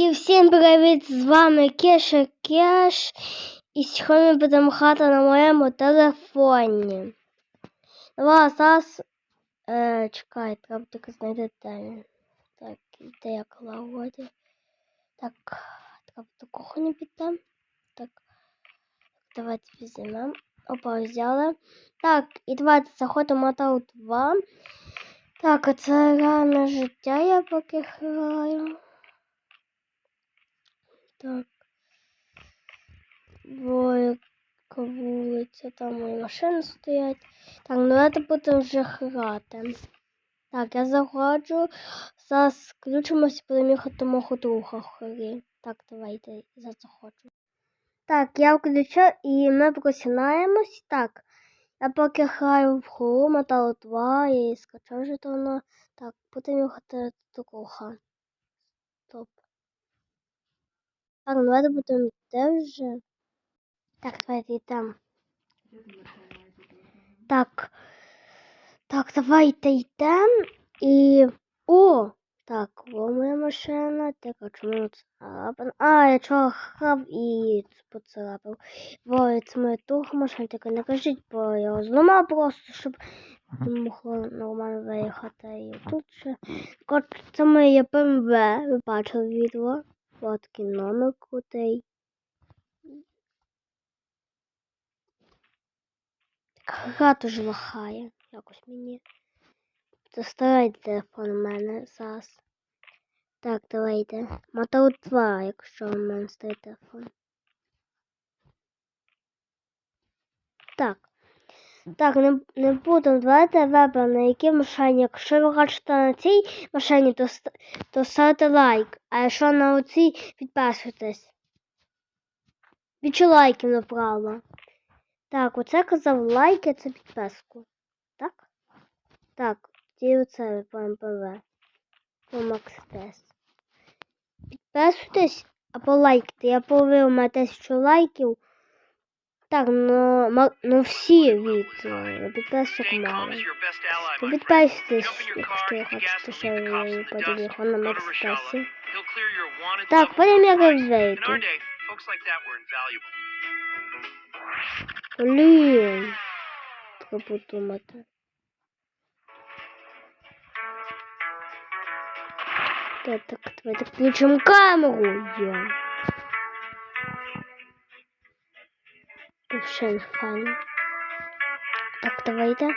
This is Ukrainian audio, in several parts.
І всім привіт! З вами Кеша Кеш. І сьогодні будемо грати на моєму телефоні. Давай зараз. Е, чекай, треба тільки знайти де. Так, де я кологоді. Так, треба до кухні піти. Так. Давайте візьмемо. Опа, взяли. Так, і давайте заходимо в Mortal 2. Так, а це реальне життя я поки граю. Так. Ой, вулиця, там мої машини стоять. Так, ну давайте будемо вже грати. Так, я заходжу. Зараз включимося, будемо їхати мого друга хорі. Так, давайте, я заходжу. Так, я включу і ми починаємось. Так, я поки граю в хору, Метал 2, я її скачав давно. Так, будемо їхати до друга. Стоп. Так, ну давайте будемо йти вже. Так, давайте йдемо. Так. Так, давайте йдемо і. О! Так, о моя машина. Так, а чому царапан? А, я чого хав і поцарапав. Ой, це моя друга машина, тільки не кажіть, бо я його зламав просто, щоб могло нормально виїхати. І тут ще. От це моє БМВ, ви бачили відео. Ось такий номер крутий. Гра дуже лохає, якось мені. Це старий телефон у мене зараз. Так, давайте. Мотор 2, якщо у мене старий телефон. Так. Так, не, не будемо. Давайте виберемо, на якій машині. Якщо ви хочете на цій машині, то, то ставте лайк. А якщо на оцій, підписуйтесь. Більше лайків направо. Так, оце казав лайк, а це підписку. Так? Так, ті оце по МПВ. По Макс Підписуйтесь або лайкайте. Я половив у тисячу лайків. Так, ну, ма- ну всі від е, підписок Staying calm мали. is your best ally, То my friend. підписуйтесь, Jump in your якщо car, ви get the хочете, gas, що leave the cops я in the подивлю dust, на go to Макс Rashala. Тесті. He'll clear your wanted Так, level потім for як crime. In our вийти. day, folks like that were invaluable. Блін. Треба подумати. Так, так, давайте включимо камеру. Йо. Вообще не файно. Так, давайте.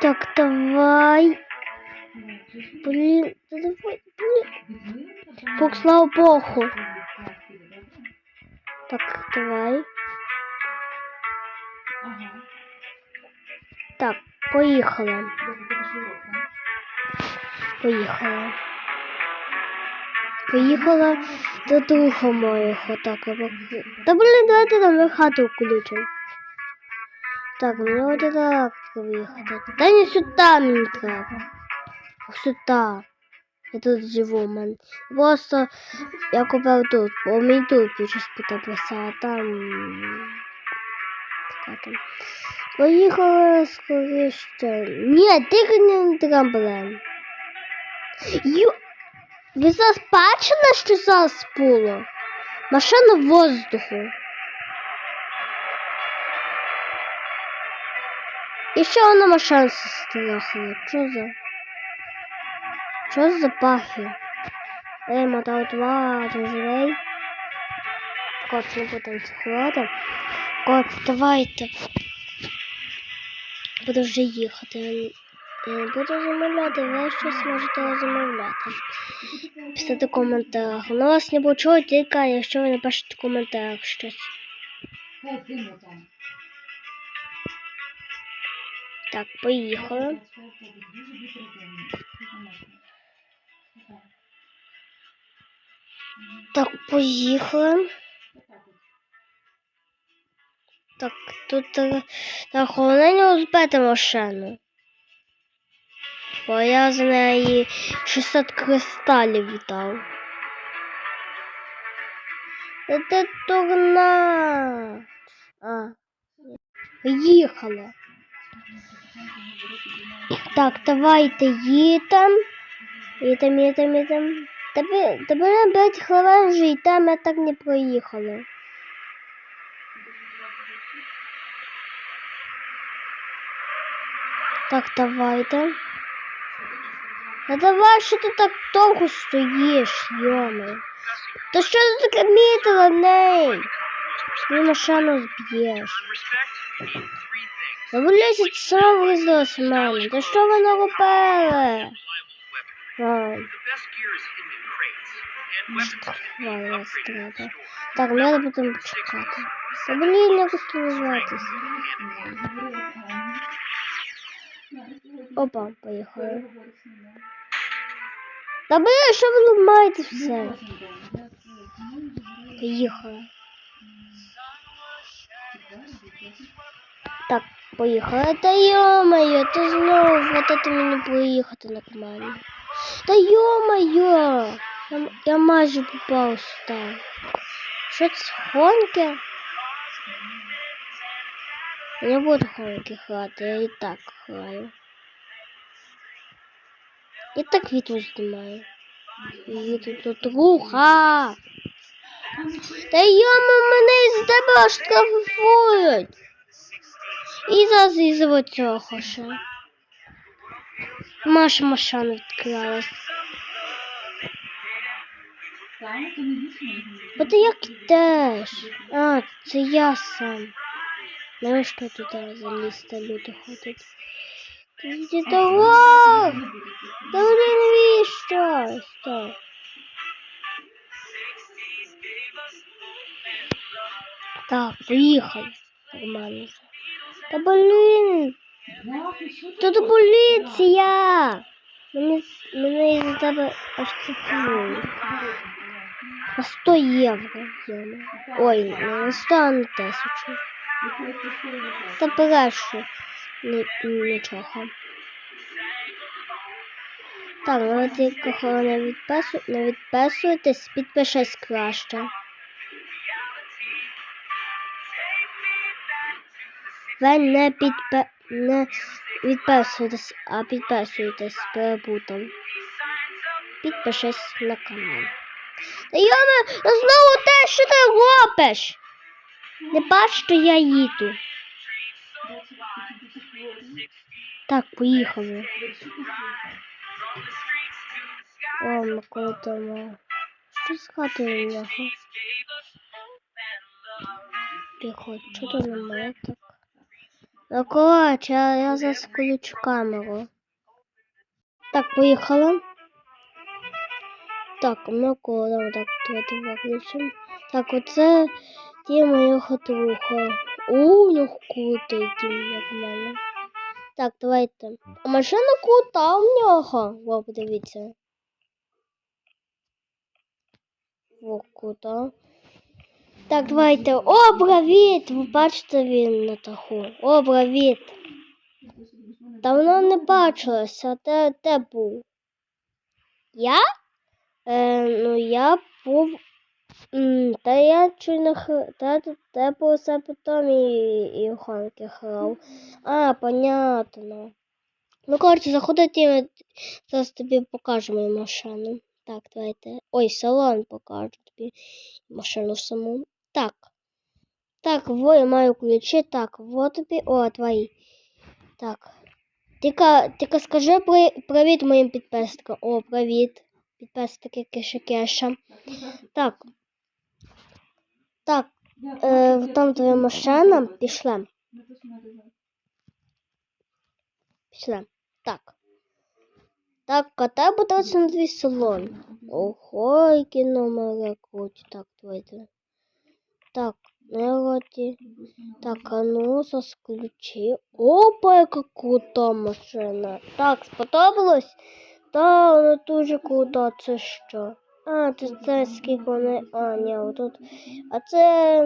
Так, давай. Блін, та давай, блін. Фок, слава Богу. Так, давай. Так, поїхали. Поїхала. Поїхала до друга моєго. Так, Та блін, давайте там хату включимо. Так, мені от так виїхати. Та не сюди мені треба. А Сюди. Я тут живу, в мене. Просто я купив тут, бо мій тут щось потеплося, а там. Така там. Поїхала скоріше. Ні, тільки не трамблем. Ю... Ви зараз бачили, що зараз було? Машина в воздуху. І ще вона машина страхала. Що за? Що за запахи? Ей, мотав два, ти живий? Кот, не будемо цихувати. Кот, давайте. Буду вже їхати. Я буду замовляти, ви щось можете замовляти. Писати в коментарях. Ну вас не почують тільки, якщо ви напишете в коментарях щось. Так, поїхали. Так, поїхали. Так, тут е, так, головне не збити машину. Бо я за неї 600 кристалів віддав. Та Ти дурна. А. Поїхали. Так, давайте їдемо. Їдем, їдем, їдем. Тепер, тепер 5 хвилин вже йдемо, ми так не проїхали. Так, давайте. Ну давай, що ти так довго стоїш, йоми. Та що ти таке мітила, ней? Ти машину зб'єш. Забуляйся, ти сама визналась в мене. Та що ви store. Так, треба потім почекати. Та блін, як остановитися. Опа, поїхали. Та блін, що ви ламаєте все? Поїхали. Так, поїхали. Та йо-моє, то знову это мені проїхати нормально. Та йо-моє, я, я майже попав сюди. Що це гонки? Не буду гонки грати, я і так граю. Я так відео знімаю. Тут руха. Та йома мене із тебе штрафують. І зараз цього ще. Маша машина відкрилась. Бо ти як йдеш? А, це я сам. Навіщо туди залізти люди ходять? Того! Та вони навіщо? Стой. Так, поїхали. Нормально. Та блін, тут поліція. Мене, із тебе оштрафують. На 100 євро. Йома. Ой, не на 100, а на 1000. Та брешу. Ні, нічого. Так, ну ти кого не відпису, не відписуєтесь, підпишись краще. Ви не підпи... не відписуєтесь, а підписуєтесь перепутав. Підпишись на канал. Та йоме, ну знову те, що ти робиш? Не бачиш, що я їду. Так, поїхали. О, Микола дома. Що з хати нього? Тихо, що тут немає так? Ну, коротше, я, я зараз включу камеру. Так, поїхали. Так, Микола, давай так, давайте виключимо. Так, оце дім моєго друга. У, нього крутий дім, як в мене. Так, давайте. А машина крута в нього. Во, подивіться. Во, крута. Так, давайте. О, привіт! Ви бачите він на даху. О, привіт! Давно не бачилася, а де, де був? Я? Е, ну, я був. Та я чуть не х... Та те все потім і, і гонки грав. А, понятно. Ну, коротше, заходите, зараз тобі покажу мою машину. Так, давайте. Ой, салон покажу тобі машину саму. Так. Так, во, я маю ключі. Так, вот тобі. О, твої. Так. Тільки, тільки скажи при, привіт моїм підписникам. О, привіт. Підписники Кеша Кеша. Так. Так, е, там твоя машина. Пішла. Пішла. Так. Так, кота подався на твій салон. Ого, які номери круті. Так, давайте. Так, народі. Так, а ну, ключі. Опа, яка крута машина. Так, сподобалось? Та, вона дуже крута, це що? А, це, це скільки вони. А, ні, отут. А це.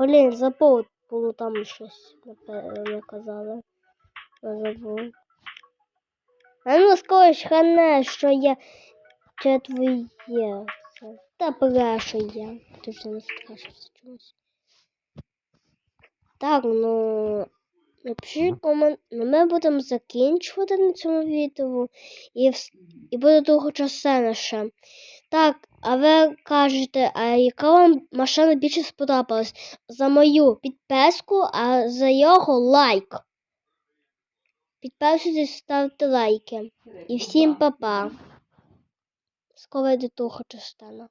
Блін, забув, було там щось, напевно, казали. Я забув. А ну скажи, хане, що я це твоє. Та брешу я. Ти ж не страшився чогось. Так, ну. Напишіть комент. Ну, ми будемо закінчувати на цьому відео. І, і буде друга частина ще. Так, а ви кажете, а яка вам машина більше сподобалась? За мою підписку, а за його лайк. Підписуйтесь, ставте лайки. І всім па-па. Скоро йде друга частина.